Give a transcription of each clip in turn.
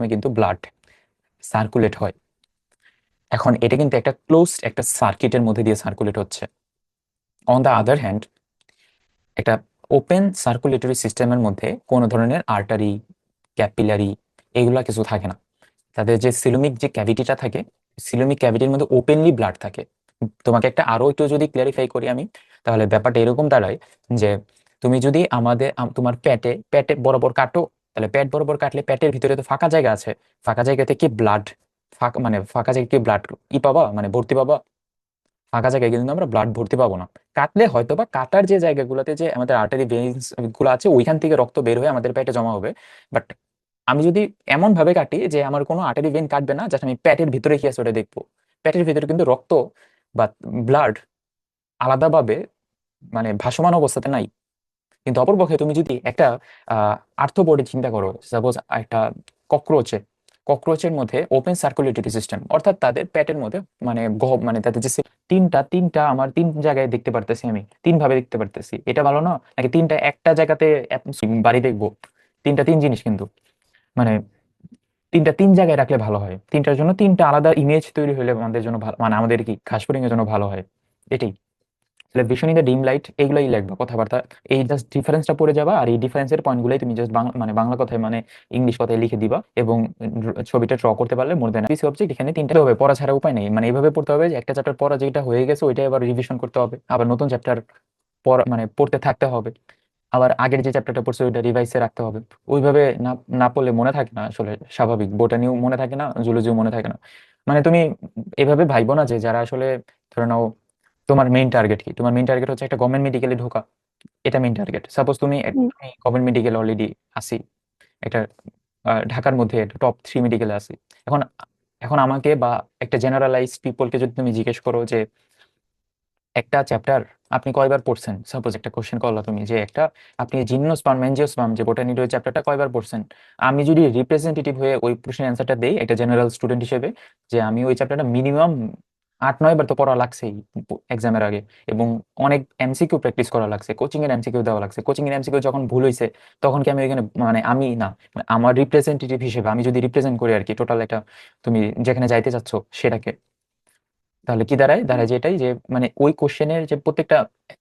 মাধ্যমে কিন্তু blood circulate হয়। এখন এটা কিন্তু একটা ক্লোজড একটা সার্কিটের মধ্যে দিয়ে সার্কুলেট হচ্ছে। অন দ্য আদার হ্যান্ড একটা ওপেন সার্কুলেটরি সিস্টেমের মধ্যে কোনো ধরনের আর্টারি ক্যাপিলারি এগুলা কিছু থাকে না। তাদের যে সিলোমিক যে ক্যাভিটিটা থাকে সিলোমিক ক্যাভিটির মধ্যে ওপেনলি ব্লাড থাকে। তোমাকে একটা আরও একটু যদি ক্লিয়ারিফাই করি আমি, তাহলে ব্যাপারটা এরকম দাঁড়ায় যে তুমি যদি আমাদের তোমার পেটে পেটে বরাবর কাটো তাহলে পেট বরাবর কাটলে পেটের ভিতরে তো ফাঁকা জায়গা আছে। ফাঁকা জায়গাতে কি ব্লাড ফাঁকা মানে ফাঁকা জায়গায় কি ব্লাড ই পাবা? মানে ভর্তি পাবা? ফাঁকা জায়গায় কিন্তু আমরা ব্লাড ভর্তি পাবো না। কাটলে হয়তো বা কাটার যে জায়গাগুলোতে যে আমাদের আর্টারি ভেইনসগুলো আছে, ওইখান থেকে রক্ত বের হয়ে আমাদের পেটে জমা হবে। বাট আমি যদি এমন ভাবে কাটি যে আমার কোনো আর্টারি ভেইন কাটবে না জাস্ট আমি পেটের ভিতরে কি আছে ওটা দেখব। পেটের ভিতরে কিন্তু রক্ত বা ব্লাড আলাদাভাবে মানে ভাসমান অবস্থাতে নাই। কিন্তু অপরপক্ষে তুমি যদি একটা আর্থবোর্ডে চিন্তা করো সাপোজ একটা ককরোচে, ককরোচের মধ্যে ওপেন সার্কুলেটরি সিস্টেম অর্থাৎ তাদের পেটের মধ্যে মানে গহ মানে তাদের যে তিনটা তিনটা আমার তিন জায়গায় দেখতে পারতেছি আমি, তিন ভাবে দেখতে পারতেছি, এটা ভালো না? নাকি তিনটা, একটা জায়গাতে বাড়ি দেখব, তিনটা, তিন জিনিস কিন্তু মানে তিনটা, তিন জায়গায় রাখলে ভালো হয়, তিনটার জন্য তিনটা আলাদা ইমেজ তৈরি হলে আমাদের জন্য মানে আমাদের কি ঘাসফড়িং এর জন্য ভালো হয়, এটাই। তাহলে ভিশন দ্য ডিম লাইট এগুলোই লিখবা কথাবার্তা। এই জাস্ট ডিফারেন্সটা পড়ে যাবা আর এই ডিফারেন্সের পয়েন্টগুলোই তুমি জাস্ট মানে বাংলা কথায় মানে ইংলিশ কথায় লিখে দিবা এবং ছবিটা ড্র করতে পারলে মোর দেন পিসি অবজেক্ট এখানে তিনটা হবে, পড়া ছাড়া উপায় নেই। মানে এইভাবে পড়তে হবে যে একটা চ্যাপ্টার পড়া যেটা হয়ে গেছে ওইটাই আবার রিভিশন করতে হবে। আবার নতুন চ্যাপ্টার পড়া মানে পড়তে থাকতে হবে। আবার আগের যে চ্যাপ্টারটা পড়ছে ওইটা রিভাইসে রাখতে হবে। ওইভাবে না না পড়লে মনে থাকে না আসলে স্বাভাবিক। বোটানিও মনে থাকে না, জুলজিও মনে থাকে না। মানে তুমি এভাবে ভাইবো না যে যারা আসলে ধরে নাও তোমার মেইন টার্গেট কি? তোমার মেইন টার্গেট হচ্ছে একটা গভর্নমেন্ট মেডিকেলে ঢোকা। এটা মেইন টার্গেট সাপোজ তুমি। গভর্নমেন্ট মেডিকেল অলরেডি আসি একটা ঢাকার মধ্যে টপ থ্রি মেডিকেলে আসি এখন এখন আমাকে বা একটা জেনারেলাইজ পিপলকে যদি তুমি জিজ্ঞেস করো যে একটা চ্যাপ্টার আপনি কয়বার পড়ছেন? সাপোজ একটা কোশ্চেন করলা তুমি যে একটা আপনি জিমনোস্পাম মেনজিওস্পাম যে বোটানির ওই চ্যাপ্টারটা কয়বার পড়ছেন? আমি যদি রিপ্রেজেন্টেটিভ হয়ে ওই প্রশ্নের অ্যান্সারটা দেই একটা জেনারেল স্টুডেন্ট হিসেবে যে আমি ওই চ্যাপ্টারটা মিনিমাম আট, নয় বার তো পড়া লাগছেই এক্সামের আগে এবং অনেক এমসিকিউ প্র্যাকটিস করা লাগছে কোচিং এর এমসিকিউ দেওয়া লাগছে। কোচিং এর এমসিকিউ যখন ভুল হয়েছে তখন কি আমি ওইখানে মানে আমি না মানে আমার রিপ্রেজেন্টেটিভ হিসেবে আমি যদি রিপ্রেজেন্ট করি আর কি টোটাল একটা তুমি যেখানে যাইতে চাচ্ছ সেটাকে। তাহলে কি দাঁড়ায়? দাঁড়ায় যে এটাই যে মানে ওই কোশ্চেনের যে প্রত্যেকটা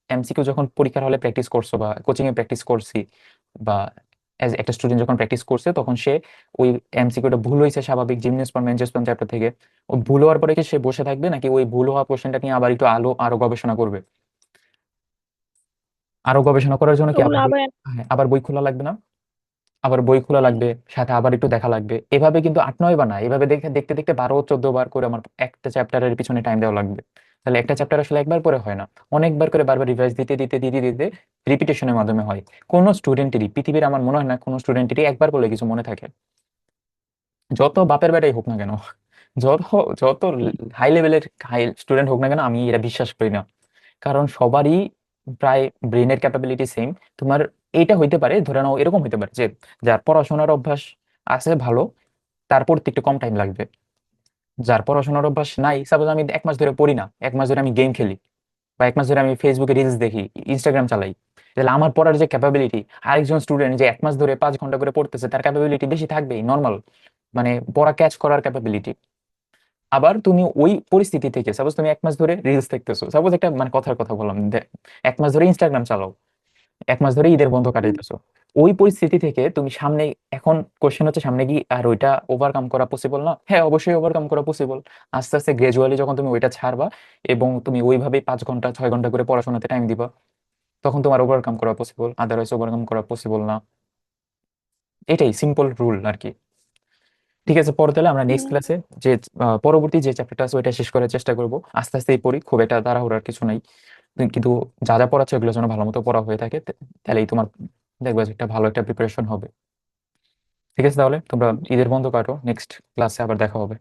এমসিকিউ যখন পরীক্ষার হলে প্র্যাকটিস করছ বা কোচিং এ প্র্যাকটিস করছি বা অ্যাজ একটা স্টুডেন্ট যখন প্র্যাকটিস করছে তখন সে ওই এমসিকিউটা ভুল হয়েছে স্বাভাবিক জিমনেসপাম মেনজেসপাম চ্যাপ্টার থেকে। ও ভুল হওয়ার পরে কি সে বসে থাকবে নাকি ওই ভুল হওয়া কোশ্চেনটা নিয়ে আবার একটু আলো আরও গবেষণা করবে? আরও গবেষণা করার জন্য কি আবার বই- আবার হ্যাঁ, আবার বই খোলা লাগবে না? আবার বই খোলা লাগবে সাথে আবার একটু দেখা লাগবে। এভাবে কিন্তু আট নয় বার না এভাবে দেখে দেখতে দেখতে বারো চোদ্দ বার করে আমার একটা চ্যাপ্টারের পিছনে টাইম দেওয়া লাগবে। তাহলে একটা চ্যাপ্টার আসলে একবার পরে হয় না। অনেকবার করে বারবার রিভাইজ দিতে দিতে দিতে দিতে রিপিটেশনের মাধ্যমে হয়। কোনো স্টুডেন্টেরই পৃথিবীর আমার মনে হয় না, কোনো স্টুডেন্টেরই একবার বলে কিছু মনে থাকে। যত বাপের বেটাই হোক না কেন, যত যত হাই লেভেলের হাই স্টুডেন্ট হোক না কেন, আমি এটা বিশ্বাস করি না। কারণ সবারই প্রায় ব্রেনের ক্যাপাবিলিটি সেম তোমার এইটা হইতে পারে, ধরে নাও এরকম হইতে পারে যে, যার পড়াশোনার অভ্যাস আছে ভালো তার পড়তে একটু কম টাইম লাগবে। যার পড়াশোনার অভ্যাস নাই সাপোজ আমি এক মাস ধরে পড়ি না, এক মাস ধরে আমি গেম খেলি। বা এক মাস ধরে আমি ফেসবুকে রিলস দেখি ইনস্টাগ্রাম চালাই। তাহলে আমার পড়ার যে ক্যাপাবিলিটি আরেকজন স্টুডেন্ট যে এক মাস ধরে পাঁচ ঘণ্টা করে পড়তেছে, তার ক্যাপাবিলিটি বেশি থাকবেই নর্মাল মানে পড়া ক্যাচ করার ক্যাপাবিলিটি আবার তুমি ওই পরিস্থিতি থেকে সাপোজ তুমি এক মাস ধরে রিলস দেখতেছো সাপোজ একটা মানে কথার কথা বললাম এক মাস ধরে ইনস্টাগ্রাম চালাও, এক মাস ধরে ঈদের বন্ধ কাটাইতেছো। ওই পরিস্থিতি থেকে তুমি সামনে এখন কোশ্চেন হচ্ছে সামনে কি আর ওইটা ওভারকাম করা পসিবল না? হ্যাঁ অবশ্যই ওভারকাম করা পসিবল আস্তে আস্তে গ্রাজুয়ালি যখন তুমি ওইটা ছাড়বা এবং তুমি ওইভাবে পাঁচ ঘণ্টা ছয় ঘণ্টা করে পড়াশোনাতে টাইম দিবা তখন তোমার ওভারকাম করা পসিবল আদারওয়াইজ ওভারকাম করা পসিবল না। এটাই সিম্পল রুল আর কি। ঠিক আছে পরে তাহলে আমরা নেক্সট ক্লাসে যে পরবর্তী যে চ্যাপ্টারটা আছে ওইটা শেষ করার চেষ্টা করব। আস্তে আস্তেই পড়ি খুব একটা তাড়াহুড়ার কিছু নাই। কিন্তু যা যা পড়াচ্ছে ওগুলোর জন্য ভালো মতো পড়া হয়ে থাকে তাহলেই তোমার দেখবে একটা ভালো একটা প্রিপারেশন হবে। ঠিক আছে তাহলে? তোমরা ঈদের বন্ধ কাটো নেক্সট ক্লাসে আবার দেখা হবে।